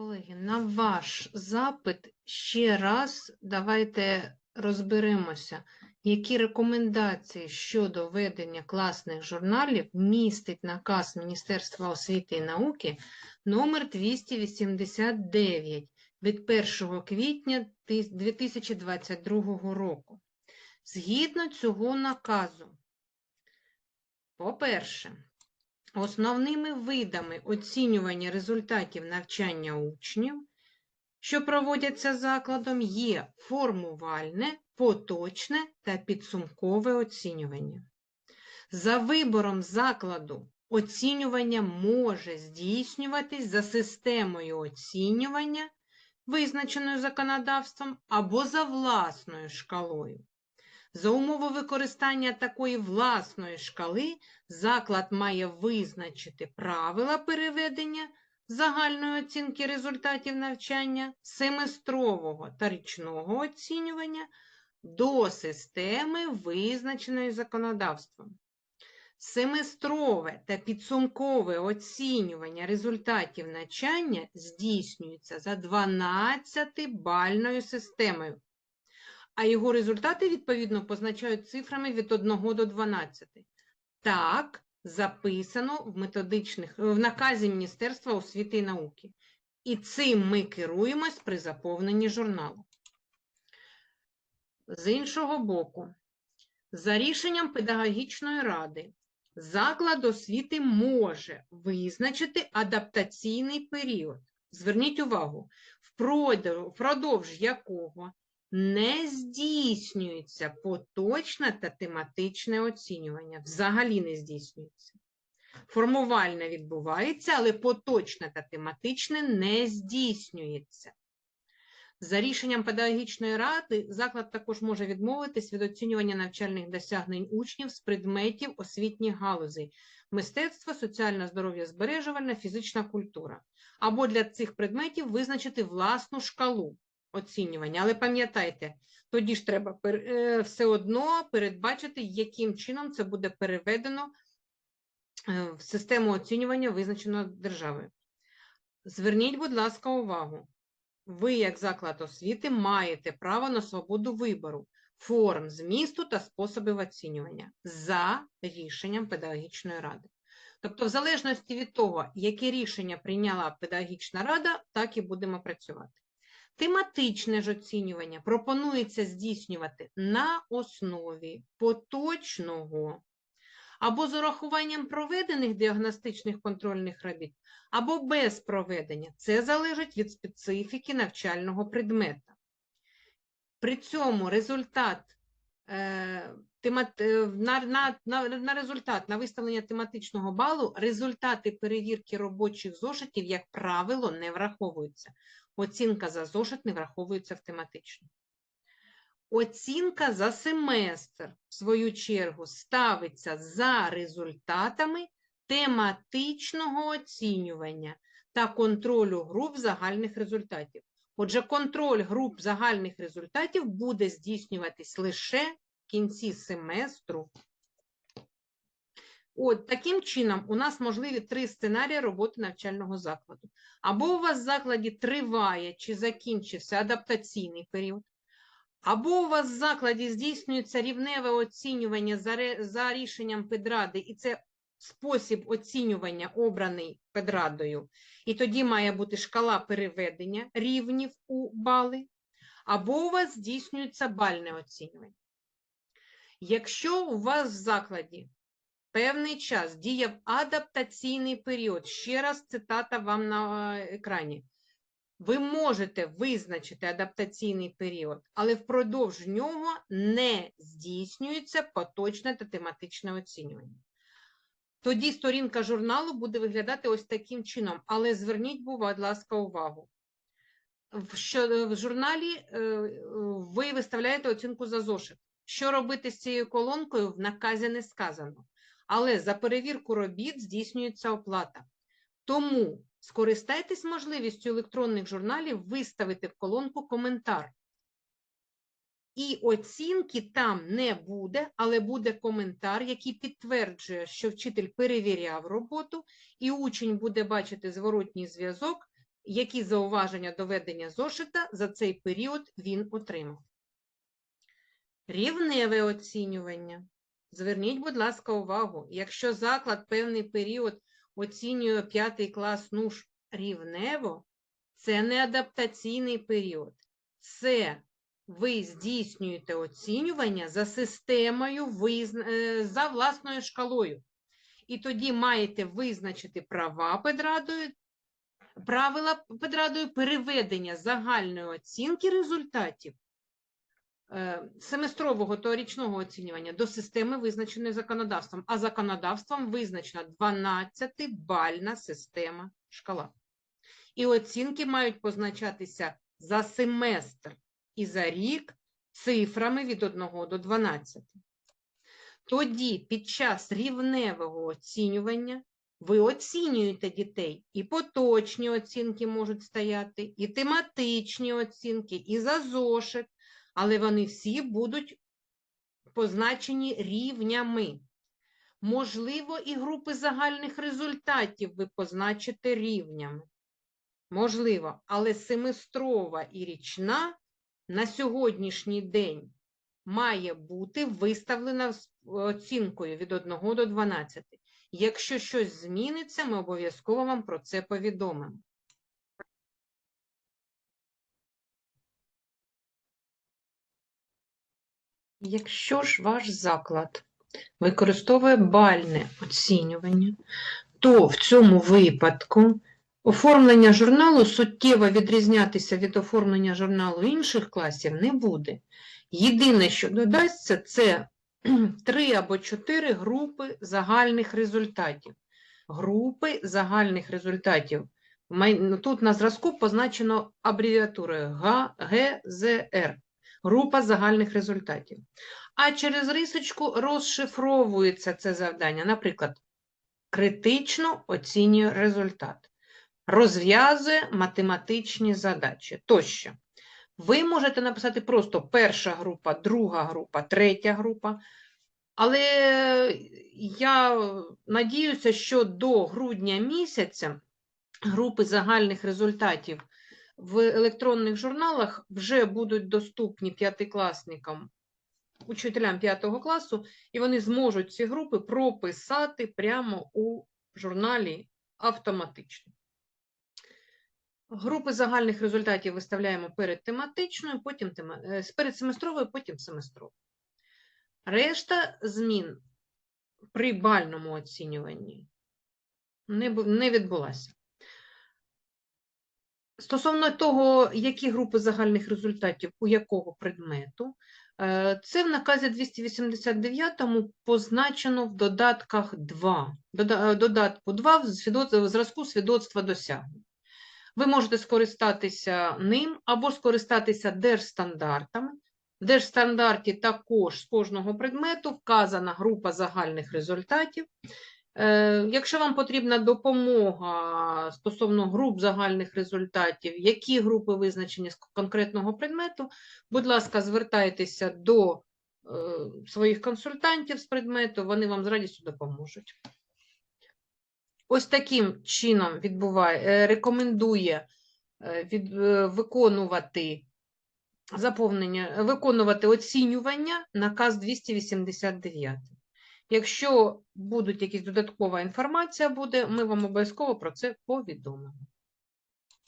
Колеги, на ваш запит ще раз давайте розберемося, які рекомендації щодо ведення класних журналів містить наказ Міністерства освіти і науки номер 289 від 1 квітня 2022 року. Згідно цього наказу, по-перше, Основними видами оцінювання результатів навчання учнів, що проводяться закладом, є формувальне, поточне та підсумкове оцінювання. За вибором закладу оцінювання може здійснюватись за системою оцінювання, визначеною законодавством, або за власною шкалою. За умови використання такої власної шкали заклад має визначити правила переведення загальної оцінки результатів навчання семестрового та річного оцінювання до системи, визначеної законодавством. Семестрове та підсумкове оцінювання результатів навчання здійснюється за 12-бальною системою а його результати, відповідно, позначають цифрами від 1 до 12. Так, записано в методичних, в наказі Міністерства освіти і науки. І цим ми керуємось при заповненні журналу. З іншого боку, за рішенням педагогічної ради, заклад освіти може визначити адаптаційний період. Зверніть увагу, впродовж якого не здійснюється поточне та тематичне оцінювання. Взагалі не здійснюється. Формувальне відбувається, але поточне та тематичне не здійснюється. За рішенням педагогічної ради заклад також може відмовитись від оцінювання навчальних досягнень учнів з предметів освітніх галузей мистецтво, соціальне здоров'я збережувальна, фізична культура. Або для цих предметів визначити власну шкалу оцінювання. Але пам'ятайте, тоді ж треба е, все одно передбачити, яким чином це буде переведено е, в систему оцінювання, визначеного державою. Зверніть, будь ласка, увагу. Ви, як заклад освіти, маєте право на свободу вибору форм змісту та способів оцінювання за рішенням педагогічної ради. Тобто, в залежності від того, яке рішення прийняла педагогічна рада, так і будемо працювати. Тематичне ж оцінювання пропонується здійснювати на основі поточного або з урахуванням проведених діагностичних контрольних робіт, або без проведення. Це залежить від специфіки навчального предмета. При цьому результат е, на, на, на, на результат на виставлення тематичного балу результати перевірки робочих зошитів, як правило, не враховуються. Оцінка за зошит не враховується в тематично. Оцінка за семестр, в свою чергу, ставиться за результатами тематичного оцінювання та контролю груп загальних результатів. Отже, контроль груп загальних результатів буде здійснюватись лише кінці семестру. От таким чином, у нас можливі три сценарії роботи навчального закладу. Або у вас в закладі триває чи закінчився адаптаційний період, або у вас в закладі здійснюється рівневе оцінювання за, за рішенням педради, і це спосіб оцінювання обраний педрадою, і тоді має бути шкала переведення рівнів у бали, або у вас здійснюється бальне оцінювання. Якщо у вас в закладі певний час діяв адаптаційний період, ще раз цитата вам на е, екрані, ви можете визначити адаптаційний період, але впродовж нього не здійснюється поточне та тематичне оцінювання. Тоді сторінка журналу буде виглядати ось таким чином, але зверніть, будь ласка, увагу. В, журналі е, е, ви виставляєте оцінку за зошит. Що робити з цією колонкою, в наказі не сказано. Але за перевірку робіт здійснюється оплата. Тому скористайтесь можливістю електронних журналів виставити в колонку коментар. І оцінки там не буде, але буде коментар, який підтверджує, що вчитель перевіряв роботу, і учень буде бачити зворотній зв'язок які зауваження до ведення зошита за цей період він отримав. Рівневе оцінювання. Зверніть, будь ласка, увагу, якщо заклад певний період оцінює п'ятий клас ну ж рівнево, це не адаптаційний період. Це ви здійснюєте оцінювання за системою, е, за власною шкалою. І тоді маєте визначити права педрадою, правила педрадою переведення загальної оцінки результатів семестрового та річного оцінювання до системи, визначеної законодавством, а законодавством визначена 12-бальна система шкала. І оцінки мають позначатися за семестр і за рік цифрами від 1 до 12. Тоді під час рівневого оцінювання ви оцінюєте дітей, і поточні оцінки можуть стояти, і тематичні оцінки, і за зошит, але вони всі будуть позначені рівнями. Можливо, і групи загальних результатів ви позначите рівнями. Можливо, але семестрова і річна на сьогоднішній день має бути виставлена оцінкою від 1 до 12. Якщо щось зміниться, ми обов'язково вам про це повідомимо. Якщо ж ваш заклад використовує бальне оцінювання, то в цьому випадку оформлення журналу суттєво відрізнятися від оформлення журналу інших класів не буде. Єдине, що додасться, це три або чотири групи загальних результатів. Групи загальних результатів. Ну, Тут на зразку позначено абревіатурою ГЗР. Група загальних результатів. А через рисочку розшифровується це завдання. Наприклад, критично оцінює результат, розв'язує математичні задачі тощо. Ви можете написати просто перша група, друга група, третя група. Але я надіюся, що до грудня місяця групи загальних результатів в електронних журналах вже будуть доступні п'ятикласникам, учителям п'ятого класу, і вони зможуть ці групи прописати прямо у журналі автоматично. Групи загальних результатів виставляємо перед тематичною, потім тема... е, перед семестровою, потім семестровою. Решта змін при бальному оцінюванні не, бу- не відбулася. Стосовно того, які групи загальних результатів у якого предмету, е, це в наказі 289 позначено в додатках 2. Е, Додатку 2 в в зразку свідоцтва досягнень. Ви можете скористатися ним або скористатися держстандартами. В держстандарті також з кожного предмету вказана група загальних результатів. Е, Якщо вам потрібна допомога стосовно груп загальних результатів, які групи визначені з конкретного предмету, будь ласка, звертайтеся до е, своїх консультантів з предмету, вони вам з радістю допоможуть. Ось таким чином відбуває, е, рекомендує від, виконувати заповнення, виконувати оцінювання наказ 289. Якщо будуть якісь додаткова інформація буде, ми вам обов'язково про це повідомимо.